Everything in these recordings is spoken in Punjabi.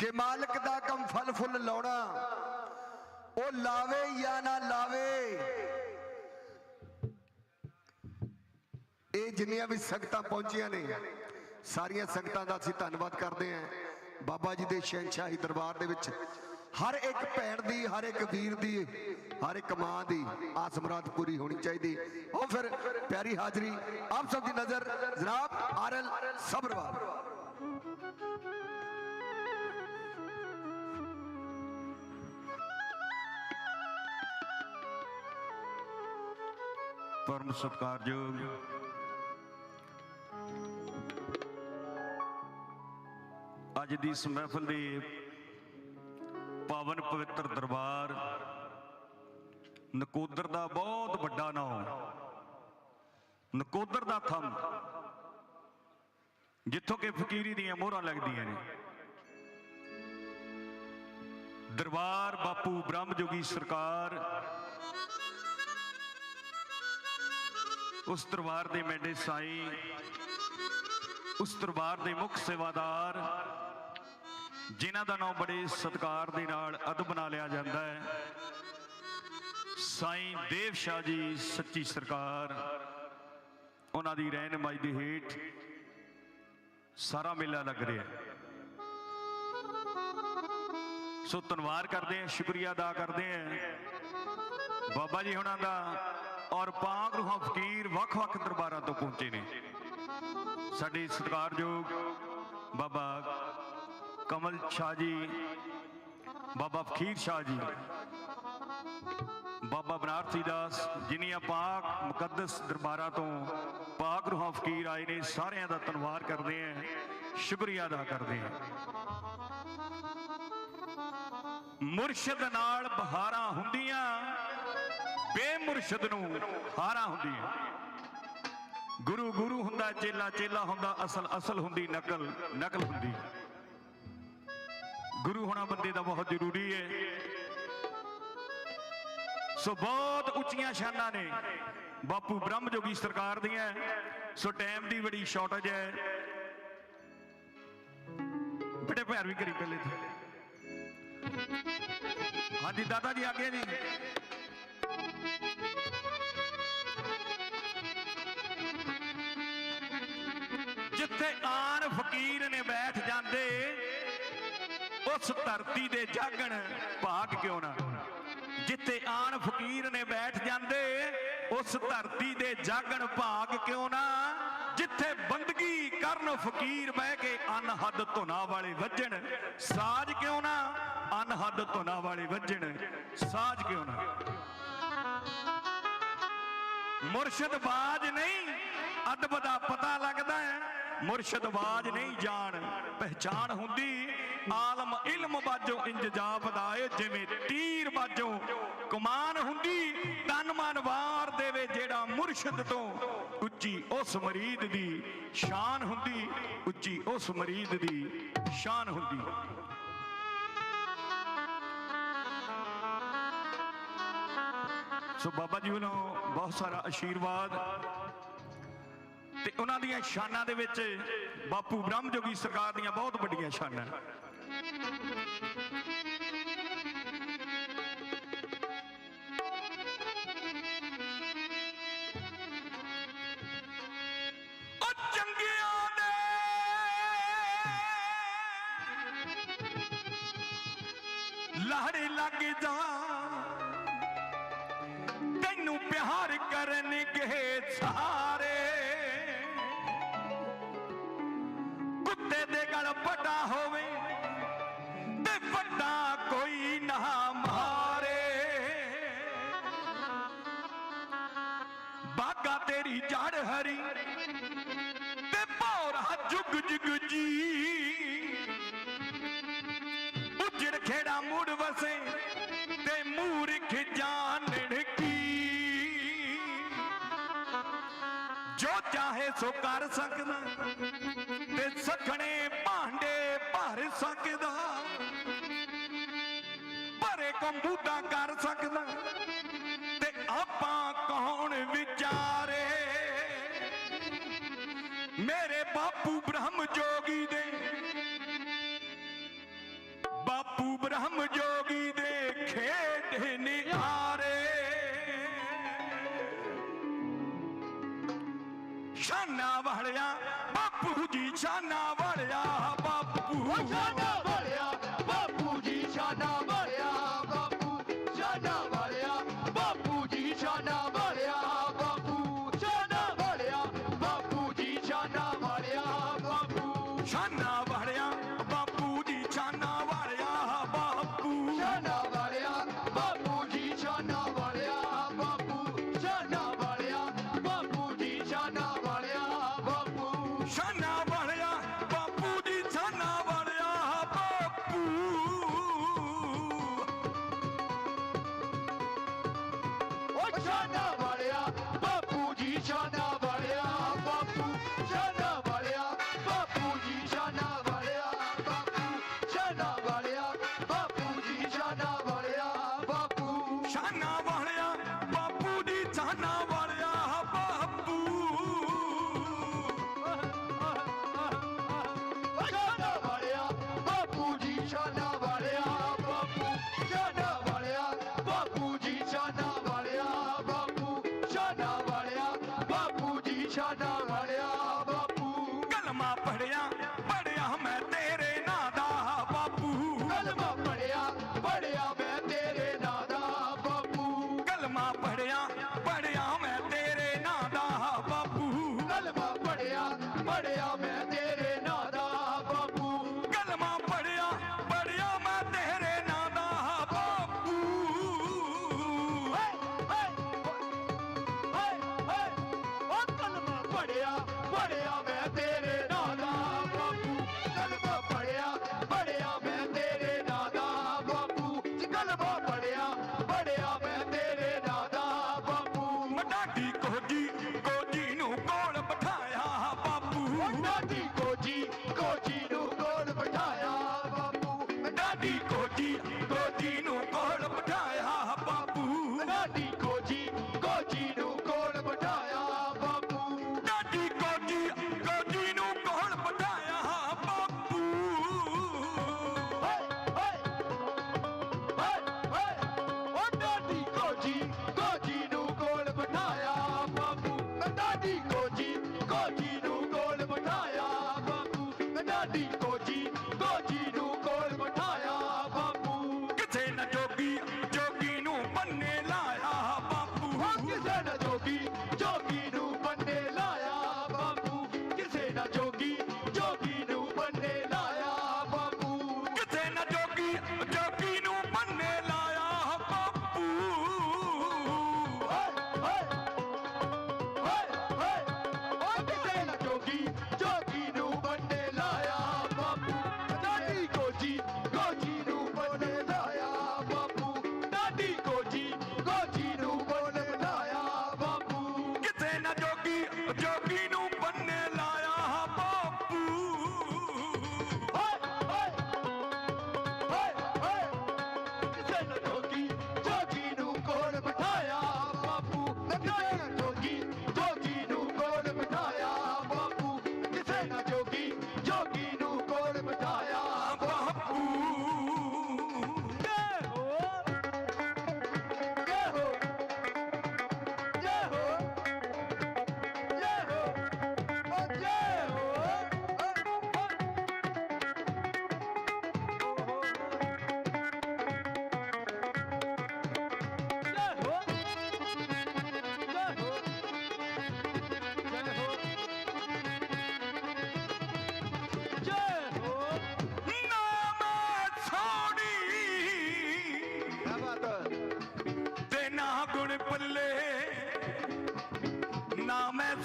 ਕਿ ਮਾਲਕ ਦਾ ਕੰਮ ਫਲ ਫੁੱਲ ਲਾਉਣਾ, ਉਹ ਲਾਵੇ ਜਾਂ ਨਾ ਲਾਵੇ? ਇਹ ਜਿੰਨੀਆਂ ਵੀ ਸੰਗਤਾਂ ਪਹੁੰਚੀਆਂ ਨੇ, ਸਾਰੀਆਂ ਸੰਗਤਾਂ ਦਾ ਅਸੀਂ ਧੰਨਵਾਦ ਕਰਦੇ ਹਾਂ। ਬਾਬਾ ਜੀ ਦੇ ਸ਼ਹਿਨਸ਼ਾਹੀ ਦਰਬਾਰ ਦੇ ਵਿੱਚ ਹਰ ਇੱਕ ਭੈਣ ਦੀ, ਹਰ ਇੱਕ ਵੀਰ ਦੀ, ਹਰ ਇੱਕ ਮਾਂ ਦੀ ਆਸਮਰਾਤ ਪੂਰੀ ਹੋਣੀ ਚਾਹੀਦੀ। ਉਹ ਫਿਰ ਪਿਆਰੀ ਹਾਜ਼ਰੀ, ਆਪ ਸਭ ਦੀ ਨਜ਼ਰ, ਜਨਾਬ ਆਰਐਲ ਸਬਰਵਾਲ ਪਰਮ ਸਤਿਕਾਰਯੋਗ। ਅੱਜ ਦੀ ਇਸ ਮਹਿਫਲ ਦੇ ਪਾਵਨ ਪਵਿੱਤਰ ਦਰਬਾਰ ਨਕੋਦਰ ਦਾ ਬਹੁਤ ਵੱਡਾ ਨਾਮ ਨਕੋਦਰ ਦਾ ਥੰਮ ਜਿੱਥੋਂ ਕਿ ਫਕੀਰੀ ਦੀਆਂ ਮੋਹਰਾਂ ਲੱਗਦੀਆਂ ਨੇ। ਦਰਬਾਰ ਬਾਪੂ ਬ੍ਰਹਮ ਜੋਗੀ ਸਰਕਾਰ ਉਸ ਦਰਬਾਰ ਦੇ ਮੈਂਡੇ ਸਾਈ, ਉਸ ਦਰਬਾਰ ਦੇ ਮੁੱਖ ਸੇਵਾਦਾਰ, ਜਿਨ੍ਹਾਂ ਦਾ ਨਾਮ ਬੜੇ ਸਤਿਕਾਰ ਦੇ ਨਾਲ ਅਦਬ ਨਾਲ ਲਿਆ ਜਾਂਦਾ ਹੈ, ਸਾਈ ਦੇਵ ਸ਼ਾਹ ਜੀ, ਸੱਚੀ ਸਰਕਾਰ। ਉਹਨਾਂ ਦੀ ਰਹਿਨਮਾਈ ਦੇ ਹੇਠ ਸਾਰਾ ਮੇਲਾ ਲੱਗ ਰਿਹਾ ਸੋ ਧੰਨਵਾਦ ਕਰਦੇ ਹਾਂ, ਸ਼ੁਕਰੀਆ ਅਦਾ ਕਰਦੇ ਹਾਂ। ਬਾਬਾ ਜੀ ਹੁਣਾਂ ਦਾ ਔਰ ਪਾਕ ਰੂਹਾਂ ਫਕੀਰ ਵੱਖ-ਵੱਖ ਦਰਬਾਰਾਂ ਤੋਂ ਪਹੁੰਚੇ ਨੇ। ਸਾਡੇ ਸਤਿਕਾਰਯੋਗ ਬਾਬਾ ਕਮਲ ਸ਼ਾਹ ਜੀ, ਬਾਬਾ ਫਕੀਰ ਸ਼ਾਹ ਜੀ, ਬਾਬਾ ਬਨਾਰਸੀ ਦਾਸ, ਜਿਨੀਆਂ ਪਾਕ ਮੁਕੱਦਸ ਦਰਬਾਰਾਂ ਤੋਂ ਪਾਕ ਰੂਹਾਂ ਫਕੀਰ ਆਏ ਨੇ, ਸਾਰਿਆਂ ਦਾ ਧੰਨਵਾਦ ਕਰਦੇ ਹਾਂ, ਸ਼ੁਕਰੀਆ ਅਦਾ ਕਰਦੇ ਹਾਂ। ਮੁਰਸ਼ਦ ਨਾਲ ਬਹਾਰਾਂ ਹੁੰਦੀਆਂ ਬੇਮੁਰਸ਼ਦ ਨੂੰ ਹਾਰਾਂ ਹੈ ਗੁਰੂ ਗੁਰੂ ਹੁੰਦਾ, ਚੇਲਾ ਚੇਲਾ ਹੁੰਦਾ, ਅਸਲ ਅਸਲ ਹੁੰਦੀ, ਨਕਲ ਨਕਲ ਹੁੰਦੀ। ਗੁਰੂ ਹੋਣਾ ਬੰਦੇ ਦਾ ਬਹੁਤ ਜ਼ਰੂਰੀ ਹੈ ਸੋ ਬਹੁਤ ਉੱਚੀਆਂ ਸ਼ਾਨਾਂ ਨੇ। ਬਾਪੂ ਬ੍ਰਹਮ ਜੋਗੀ ਸਰਕਾਰ ਦੀਆਂ। ਸੋ ਟਾਈਮ ਦੀ ਬੜੀ ਸ਼ਾਰਟੇਜ ਹੈ। ਬੜੇ ਪੈਰ ਵੀ ਕਰੀ ਪਹਿਲੇ ਤੇ। ਹਾਂਜੀ, ਦਾਦਾ ਜੀ, ਅੱਗੇ ਜੀ। ਜਿੱਥੇ ਆਨ ਫਕੀਰ ਨੇ ਬੈਠ ਜਾਂਦੇ, ਉਸ ਧਰਤੀ ਦੇ ਜਾਗਣ ਭਾਗ ਕਿਉਂ ਨਾ? ਜਿੱਥੇ ਆਨ ਫਕੀਰ ਨੇ ਬੈਠ ਜਾਂਦੇ, ਉਸ ਧਰਤੀ ਦੇ ਜਾਗਣ ਭਾਗ ਕਿਉਂ ਨਾ? ਜਿੱਥੇ ਬੰਦਗੀ ਕਰਨ ਫਕੀਰ ਬਹਿ ਕੇ ਅਨਹਦ ਧੁਨਾ ਵਾਲੇ ਵੱਜਣ, ਸਾਜ ਕਿਉਂ ਨਾ? ਅਨਹਦ ਧੁਨਾ ਵਾਲੇ ਵੱਜਣ, ਸਾਜ ਕਿਉਂ ਨਾ? ਮੁਰਸ਼ਿਦ ਬਾਜ ਨਹੀਂ। ਅਦਬ ਦਾ ਪਤਾ ਲੱਗਦਾ ਹੈ। ਮੁਰਸ਼ਿਦ ਬਾਜ ਨਹੀਂ ਜਾਣ। ਪਹਿਚਾਨ ਹੁੰਦੀ। ਆਲਮ ਇਲਮ ਬਾਜੋਂ ਇੰਜ ਜਾਪਦਾ ਜਿਵੇਂ ਤੀਰ ਬਾਜੋ ਕਮਾਨ ਹੁੰਦੀ। ਤਨ ਮਨ ਵਾਰ ਦੇਵੇ ਜਿਹੜਾ ਮੁਰਸ਼ਦ ਤੋਂ। ਉੱਚੀ ਉਸ ਮਰੀਦ ਦੀ ਸ਼ਾਨ ਹੁੰਦੀ। ਉੱਚੀ ਉਸ ਮਰੀਦ ਦੀ ਸ਼ਾਨ ਹੁੰਦੀ। ਸੋ ਬਾਬਾ ਜੀ ਵੱਲੋਂ ਬਹੁਤ ਸਾਰਾ ਆਸ਼ੀਰਵਾਦ ਤੇ ਉਹਨਾਂ ਦੀਆਂ ਸ਼ਾਨਾਂ ਦੇ ਵਿੱਚ ਬਾਪੂ ਬ੍ਰਹਮਜੋਗੀ ਸਰਕਾਰ ਦੀਆਂ ਬਹੁਤ ਵੱਡੀਆਂ ਸ਼ਾਨਾਂ। ਉਹ ਚੰਗਿਆਂ ਦੇ ਲੱਗ ਜਾ ਤੈਨੂੰ ਪਿਆਰ ਕਰਨਗੇ ਸਾਰੇ ਕੁੱਤੇ ਦੇ ਗਲ ਵੱਡਾ ਹੋਵੇ ਤੇ ਵੱਡਾ ਕੋਈ ਨਾ ਮਾਰੇ। ਬਾਗਾ ਤੇਰੀ ਜੜ ਹਰੀ ਤੇ ਭੌਰਾ ਜੁਗ ਜੁਗ ਜੀ। ਸੋ ਕਰ ਸਕਦਾ ਤੇ ਸਖਣੇ ਭਾਂਡੇ ਭਰ ਸਕਦਾ। ਭਰੇ ਕੰਬੂਦਾ ਕਰ ਸਕਦਾ। ਤੇ ਆਪਾਂ ਕੌਣ ਵਿਚਾਰੇ? ਮੇਰੇ ਬਾਪੂ ਬ੍ਰਹਮ ਜੋਗੀ ਦੇ Richard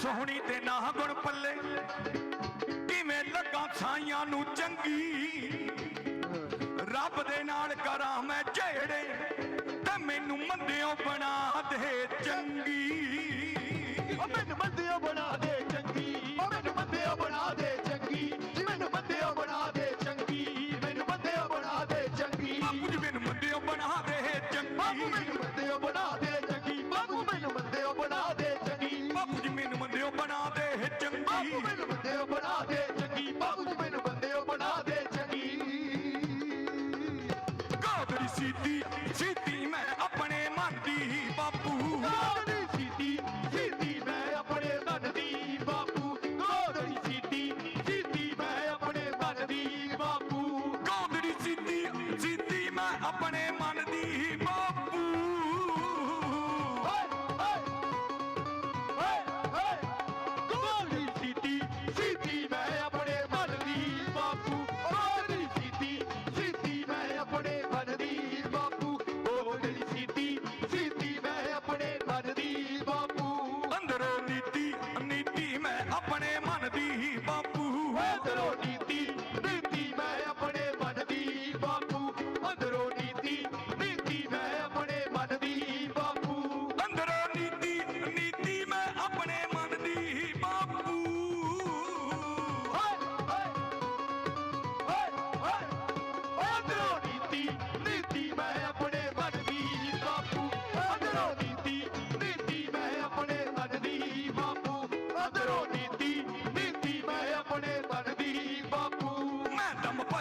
ਸੋਹਣੀ ਤੇ ਨਾ ਗੁਣ ਪੱਲੇ। ਕਿਵੇਂ ਲੱਗਾ ਛਾਈਆਂ ਨੂੰ ਚੰਗੀ। ਰੱਬ ਦੇ ਨਾਲ ਕਰਾਂ ਮੈਂ ਝੇੜੇ, ਤੇ ਮੈਨੂੰ ਮੰਦਿਓ ਬਣਾ ਦੇ ਚੰਗੀ। ਉਹ ਮੈਨੂੰ ਮੰਦਿਓ ਬਣਾ ਆਪਣੇ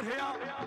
হে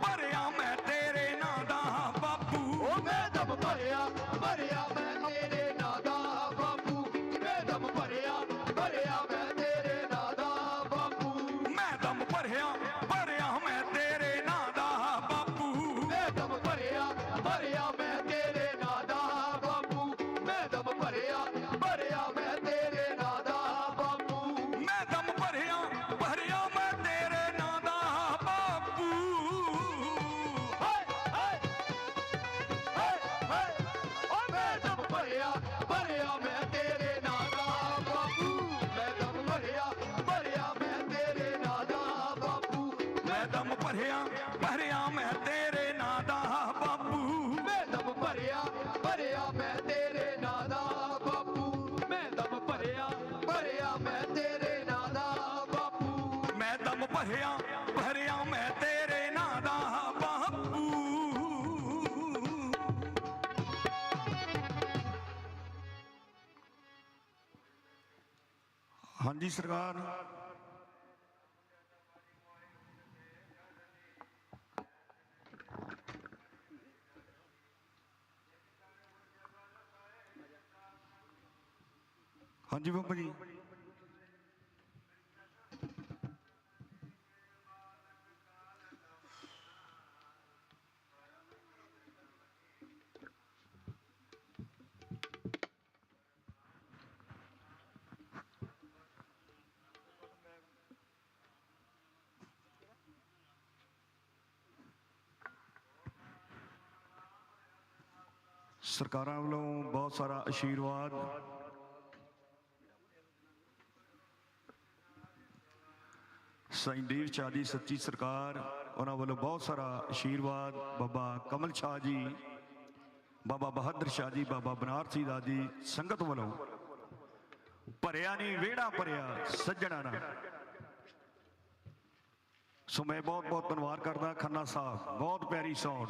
ਭਰਿਆ ਭਰਿਆ ਮੈਂ ਤੇਰੇ ਨਾਂ ਦਾ ਬਾਪੂ ਹਾਂਜੀ ਸਰਕਾਰ ਹਾਂਜੀ ਬਾਬਾ ਜੀ ਸਰਕਾਰਾਂ ਵੱਲੋਂ ਬਹੁਤ ਸਾਰਾ ਆਸ਼ੀਰਵਾਦ ਸੰਦੀਪ ਸ਼ਾਹ ਦੀ ਸੱਚੀ ਸਰਕਾਰ, ਉਹਨਾਂ ਵੱਲੋਂ ਬਹੁਤ ਸਾਰਾ ਆਸ਼ੀਰਵਾਦ ਬਾਬਾ ਕਮਲ ਸ਼ਾਹ ਜੀ, ਬਾਬਾ ਬਹਾਦਰ ਸ਼ਾਹ ਜੀ, ਬਾਬਾ ਬਨਾਰਸੀ ਦਾ ਜੀ ਸੰਗਤ ਵੱਲੋਂ ਭਰਿਆ ਨਹੀਂ, ਵਿਹੜਾ ਭਰਿਆ, ਸੱਜਣਾ ਨਾ। ਸੋ ਮੈਂ ਬਹੁਤ ਬਹੁਤ ਧੰਨਵਾਦ ਕਰਦਾ ਖੰਨਾ ਸਾਹਿਬ, ਬਹੁਤ ਪਿਆਰੀ ਸਾਊਂਡ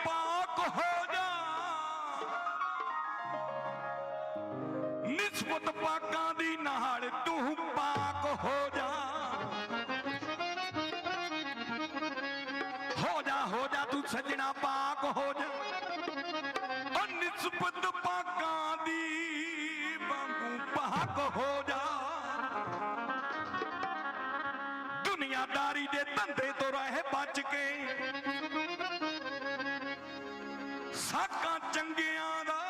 ਸੱਜਣਾ ਪਾਕ ਹੋ ਜਾ। ਉਹ ਨਿਸਬਤ ਪਾਕਾਂ ਦੀ ਵਾਂਗੂ ਪਾਕ ਹੋ ਜਾ। ਦੁਨੀਆਦਾਰੀ ਦੇ ਧੰਦੇ ਤੋਂ ਰਹਿ ਬਚ ਕੇ ਸਾਕਾਂ ਚੰਗਿਆਂ ਦਾ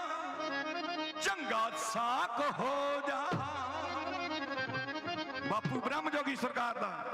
ਚੰਗਾ ਸਾਕ ਹੋ ਜਾ। ਬਾਪੂ ਬ੍ਰਹਮ ਜੋਗੀ ਸਰਕਾਰ ਦਾ।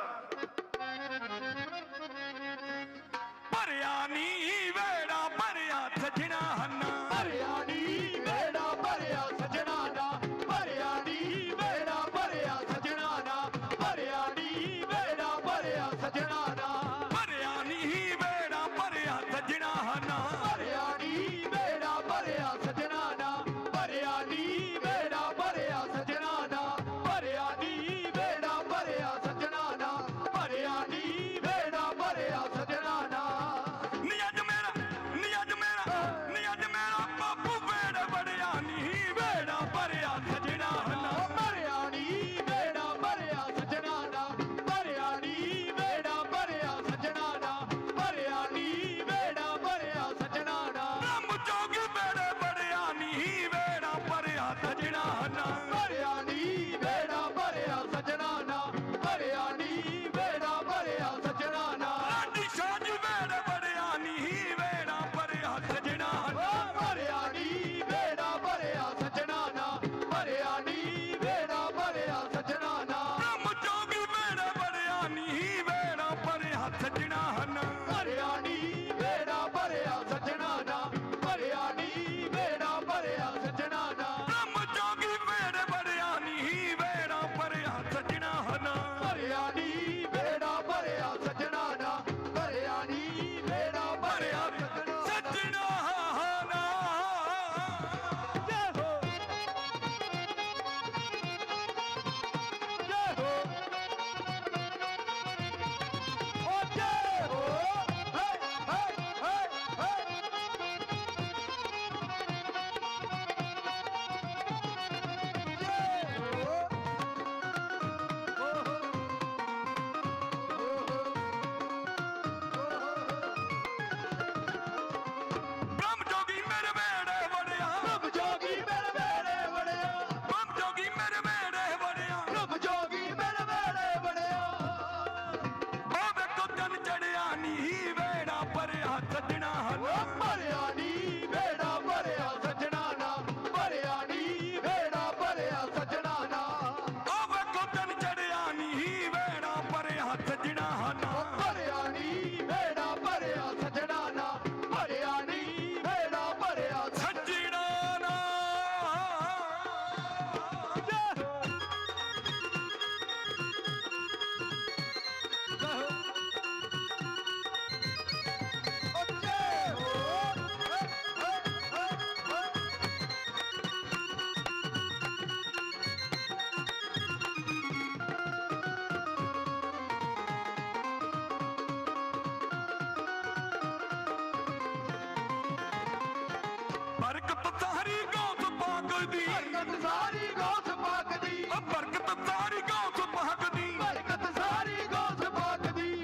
ਦੀ। ਬਰਕਤ ਸਾਰੀ ਗੌਸ ਪਾਕ ਦੀ। ਉਹ ਬਰਕਤ ਸਾਰੀ ਗੌਸ ਪਾਕ ਦੀ। ਬਰਕਤ ਸਾਰੀ ਗੌਸ ਪਾਕ ਦੀ।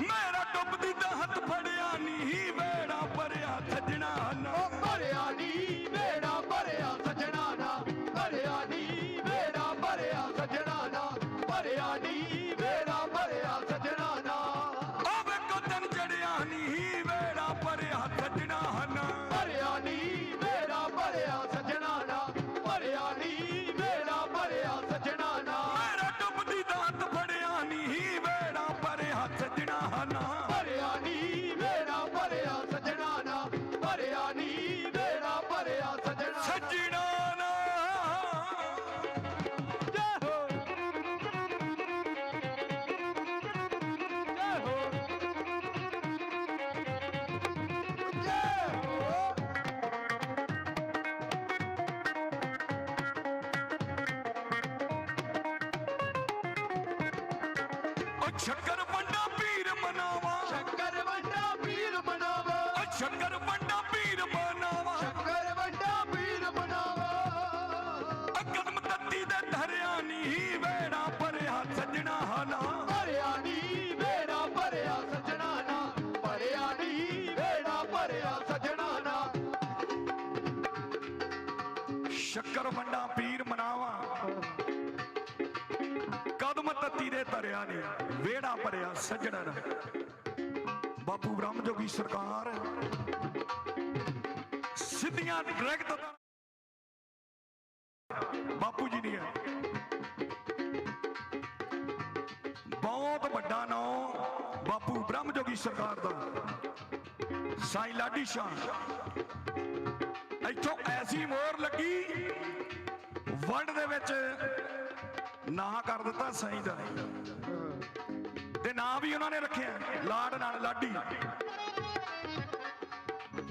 ਮੇਰਾ ਡੁੱਬਦੀ ਦਾ ਹੱਥ ਫੜਿਆ ਨਹੀਂ ਵੇੜਾ ਭਰਿਆ ਸੱਜਣਾ ਨਾ। ਉਹ ਭਰਿਆ ਨੀ ਵੇੜਾ ਭਰਿਆ ਸਜਣਾ ਨਾ। ਭਰਿਆ ਨੀ ਵੇੜਾ ਭਰਿਆ ਸਜਣਾ ਨਾ। ਭਰਿਆ ਨੀ ਵੇੜਾ ਸੱਜਣਾ ਨਾ। ਬਾਪੂ ਬ੍ਰਹਮ ਜੋਗੀ ਸਰਕਾਰ। ਸਿੱਧੀਆਂ ਡਾਇਰੈਕਟ ਬਾਪੂ ਜੀ ਦੀ ਬਹੁਤ ਵੱਡਾ ਨਾਮ ਬਾਪੂ ਬ੍ਰਹਮ ਜੋਗੀ ਸਰਕਾਰ ਦਾ। ਸਾਈ ਲਾਡੀ ਸ਼ਾਹ। ਇੱਥੋਂ ਐਸੀ ਮੋਹਰ ਲੱਗੀ ਵਰਲਡ ਦੇ ਵਿੱਚ ਨਾ ਕਰ ਦਿੱਤਾ ਸਾਈਂ ਦਾ। ਤੇ ਨਾਂ ਵੀ ਉਹਨਾਂ ਨੇ ਰੱਖਿਆ ਲਾਡ ਨਾਲ ਲਾਡੀ।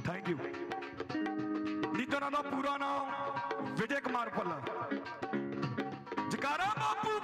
ਥੈਂਕ ਯੂ ਨਹੀਂ ਉਹਨਾਂ ਦਾ ਪੂਰਾ ਨਾਮ ਵਿਜੇ ਕੁਮਾਰ ਭੱਲਾ। ਜਕਾਰਾ ਬਾਪੂ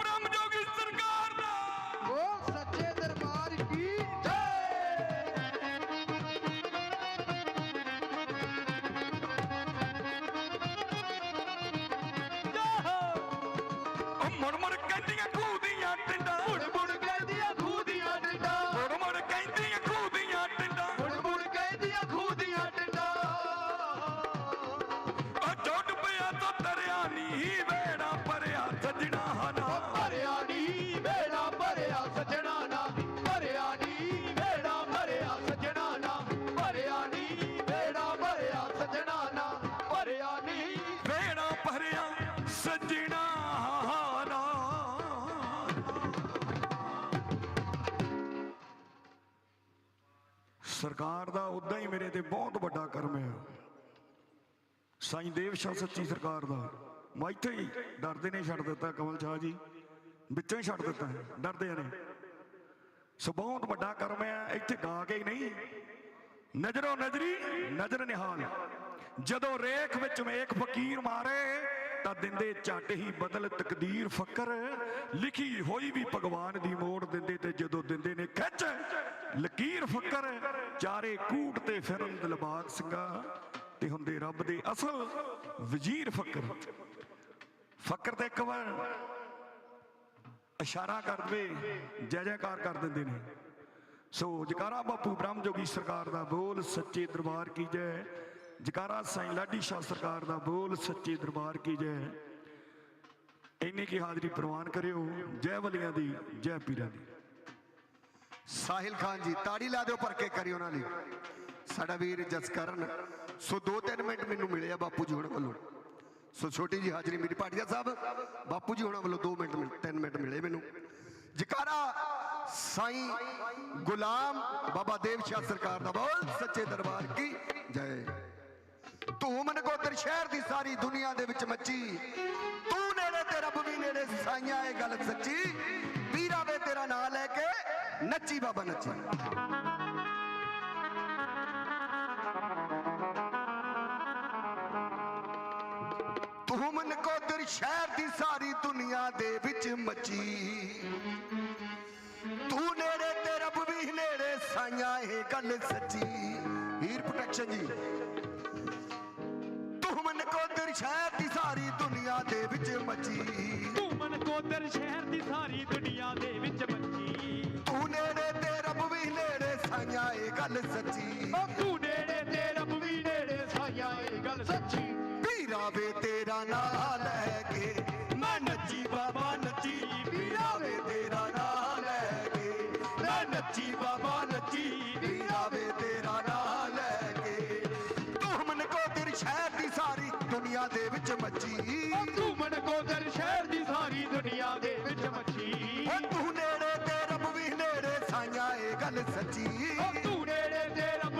ਸੱਜਣਾ ਹਨਾ ਸਰਕਾਰ ਦਾ ਉਦਾਂ ਹੀ ਮੇਰੇ ਤੇ ਬਹੁਤ ਵੱਡਾ ਕਰਮ ਹੈ। ਸਾਈਂ ਦੇਵ ਸ਼ਾਹ ਸੱਚੀ ਸਰਕਾਰ ਦਾ। ਮੈਂ ਇੱਥੇ ਹੀ ਡਰਦੇ ਨੇ ਛੱਡ ਦਿੱਤਾ ਕਮਲ ਸ਼ਾਹ ਜੀ। ਵਿੱਚੋਂ ਹੀ ਛੱਡ ਦਿੱਤਾ ਹੈ, ਡਰਦੇ ਨੇ। ਸੋ ਬਹੁਤ ਵੱਡਾ ਕਰਮ ਹੈ ਇੱਥੇ ਗਾ ਕੇ ਹੀ ਨਹੀਂ। ਨਜ਼ਰੋਂ ਨਜ਼ਰੀ ਨਜ਼ਰ ਨਿਹਾਲ। ਜਦੋਂ ਰੇਖ ਵਿੱਚ ਮੇਖ ਫਕੀਰ ਮਾਰੇ ਤਾਂ ਦਿੰਦੇ ਝੱਟ ਹੀ ਬਦਲ ਤਕਦੀਰ ਫਕਰ। ਲਿਖੀ ਹੋਈ ਵੀ ਭਗਵਾਨ ਦੀ ਮੋੜ ਦਿੰਦੇ ਤੇ ਜਦੋਂ ਦਿੰਦੇ ਨੇ ਖਿੱਚ, ਲਕੀਰ ਫਕਰ। ਚਾਰੇ ਕੂਟ ਤੇ ਫਿਰਨ ਦਿਲਬਾਗ ਸਿੰਘਾ ਤੇ ਹੁੰਦੇ ਰੱਬ ਦੇ ਅਸਲ ਵਜ਼ੀਰ ਫਕਰ। ਫਕਰ ਤੇ ਇੱਕ ਵਾਰ ਇਸ਼ਾਰਾ ਕਰ ਦਵੇ, ਜੈ ਜੈਕਾਰ ਕਰ ਦਿੰਦੇ ਨੇ। ਸੋ ਜਕਾਰਾ ਬਾਪੂ ਬ੍ਰਹਮ ਜੋਗੀ ਸਰਕਾਰ ਦਾ ਬੋਲ, ਸੱਚੇ ਦਰਬਾਰ ਕੀ ਜੈ। ਜਕਾਰਾ ਸਾਈਂ ਲਾਡੀ ਸ਼ਾਹ ਸਰਕਾਰ ਦਾ ਬੋਲ ਸੱਚੇ ਦਰਬਾਰ ਕੀ ਜੈ। ਇੰਨੀ ਕੀ ਹਾਜ਼ਰੀ ਪ੍ਰਵਾਨ ਕਰਿਓ, ਜੈ ਵਲੀਆਂ ਦੀ, ਜੈ ਪੀਰਾਂ ਦੀ। ਸਾਹਿਲ ਖਾਨ ਜੀ, ਤਾੜੀ ਲਾ ਦਿਓ ਭਰ ਕੇ ਕਰੀ ਉਹਨਾਂ ਲਈ। ਸਾਡਾ ਵੀਰ ਜਸਕਰਨ ਸੋ 2-3 ਮਿੰਟ ਮੈਨੂੰ ਮਿਲਿਆ ਬਾਪੂ ਜੀ ਹੁਣਾਂ ਵੱਲੋਂ। ਸੋ ਛੋਟੀ ਜੀ ਹਾਜ਼ਰੀ ਮੇਰੀ ਪਾਟਿਆ ਸਾਹਿਬ, ਬਾਪੂ ਜੀ ਹੁਣਾਂ ਵੱਲੋਂ 2 ਮਿੰਟ 3 ਮਿੰਟ ਮਿਲੇ ਮੈਨੂੰ। ਜਕਾਰਾ ਸਾਈਂ ਗੁਲਾਮ ਬਾਬਾ ਦੇਵ ਸ਼ਾਹ ਸਰਕਾਰ ਦਾ ਬੋਲ ਸੱਚੇ ਦਰਬਾਰ ਕੀ ਜੈ। ਧੂਮ ਨਗੋਦਰ ਸ਼ਹਿਰ ਦੀ ਸਾਰੀ ਦੁਨੀਆ ਦੇ ਵਿੱਚ ਮੱਚੀ। ਤੂੰ ਨੇੜੇ ਤੇ ਰੱਬ ਵੀ ਨੇੜੇ ਸਾਈਆਂ, ਇਹ ਗੱਲ ਸੱਚੀ। ਵੀਰਾ ਵੇ ਤੇਰਾ ਨਾਂ ਲੈ ਕੇ ਨੱਚੀ ਬਾਬਾ ਨੱਚੀ। ਧੂਮ ਨਗੋਦਰ ਸ਼ਹਿਰ ਦੀ ਸਾਰੀ ਦੁਨੀਆ ਦੇ ਵਿੱਚ ਮੱਚੀ। ਤੂੰ ਨੇੜੇ ਤੇ ਰੱਬ ਵੀ ਨੇੜੇ ਸਾਈਆਂ, ਇਹ ਗੱਲ ਸੱਚੀ। ਹੀਰ ਪ੍ਰੋਟੈਕਸ਼ਨ ਜੀ। ਕੋਦਰ ਸ਼ਹਿਰ ਦੀ ਸਾਰੀ ਦੁਨੀਆ ਦੇ ਵਿੱਚ ਮੱਚੀ। ਧੂਮਨ ਕੋਦਰ ਸ਼ਹਿਰ ਦੀ ਸਾਰੀ ਦੁਨੀਆ ਦੇ ਵਿੱਚ ਮੱਚੀ। ਤੂੰ ਨੇੜੇ ਤੇ ਰੱਬ ਵੀ ਨੇੜੇ ਸਾਇਆ ਇਹ ਗੱਲ ਸੱਚੀ। ਦੁਨੀਆ ਦੇ ਵਿੱਚ ਮੱਚੀ ਓ ਤੂੰ ਮਨਕੋਦਰ ਸ਼ਹਿਰ ਦੀ ਸਾਰੀ ਦੁਨੀਆ ਦੇ ਵਿੱਚ ਮੱਚੀ ਓ ਤੂੰ ਨੇੜੇ ਤੇ ਰੱਬ ਵੀ ਨੇੜੇ ਸਾਈਆਂ ਇਹ ਗੱਲ ਸੱਚੀ। ਓ ਤੂੰ ਨੇੜੇ ਤੇ ਰੱਬ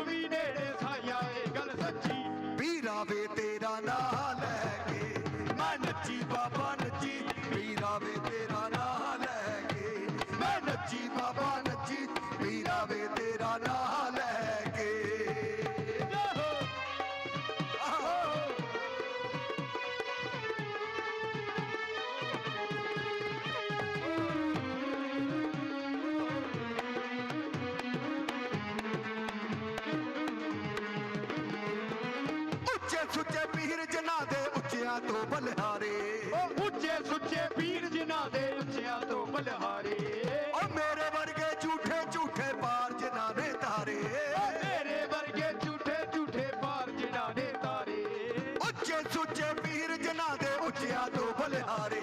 হলে হারে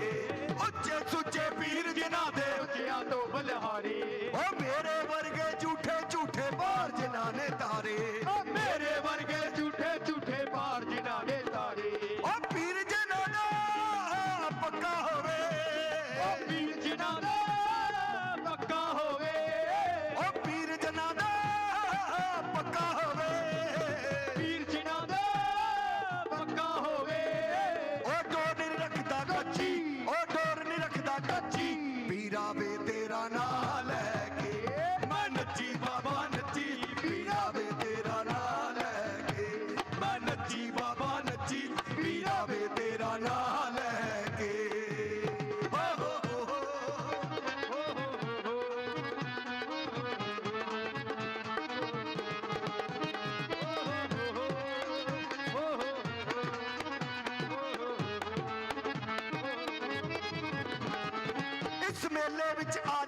ਮੇਲੇ ਵਿੱਚ ਆ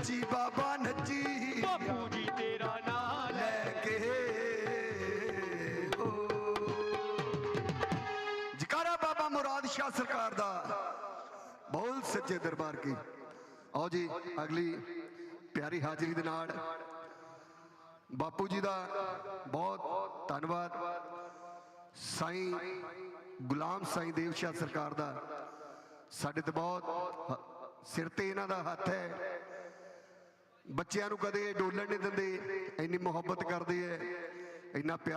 ਨੱਚੀ ਬਾਬਾ ਨੱਚੀ। ਬਾਪੂ ਜੀ ਤੇਰਾ ਨਾਂ ਲੈ ਕੇ। ਜਕਾਰਾ ਬਾਬਾ ਮੁਰਾਦ ਸ਼ਾਹ ਸਰਕਾਰ ਦਾ। ਬੋਲ ਸੱਚੇ ਦਰਬਾਰ ਕੀ। ਆਓ ਜੀ ਅਗਲੀ ਪਿਆਰੀ ਹਾਜ਼ਰੀ ਦੇ ਨਾਲ ਬਾਪੂ ਜੀ ਦਾ ਬਹੁਤ ਧੰਨਵਾਦ। ਸਾਈ ਗੁਲਾਮ ਸਾਈ ਦੇਵ ਸ਼ਾਹ ਸਰਕਾਰ ਦਾ। ਸਾਡੇ ਤੇ ਬਹੁਤ ਸਿਰ ਤੇ ਇਹਨਾਂ ਦਾ ਹੱਥ ਹੈ। ਬੱਚਿਆਂ ਨੂੰ ਕਦੇ ਡੋਲਣ ਨਹੀਂ ਦਿੰਦੇ ਇੰਨੀ ਮੁਹੱਬਤ ਕਰਦੇ ਐ ਇੰਨਾ ਪਿਆਰ